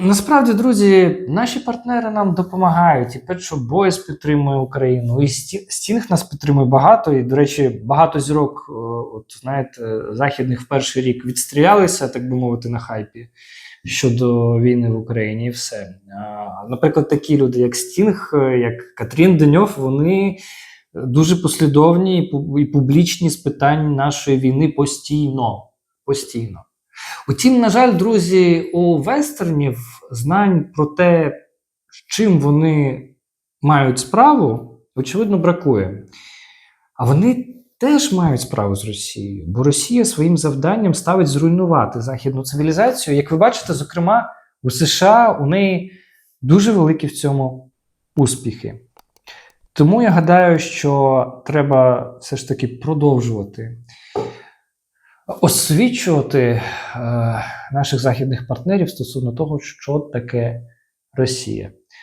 насправді, друзі, наші партнери нам допомагають. І Петшо Бойс підтримує Україну, і Стінг нас підтримує багато. І, до речі, багато зірок, от знаєте, західних в перший рік відстрілялися, так би мовити, на хайпі щодо війни в Україні, і все. Наприклад, такі люди, як Стінг, е, як Катрін Деньов, вони дуже послідовні і публічні з питань нашої війни постійно. Постійно. Утім, на жаль, друзі, у вестернів знань про те, з чим вони мають справу, очевидно, бракує. А вони теж мають справу з Росією, бо Росія своїм завданням ставить зруйнувати західну цивілізацію. Як ви бачите, зокрема, у США у неї дуже великі в цьому успіхи. Тому я гадаю, що треба все ж таки продовжувати освічувати е, наших західних партнерів стосовно того, що таке Росія.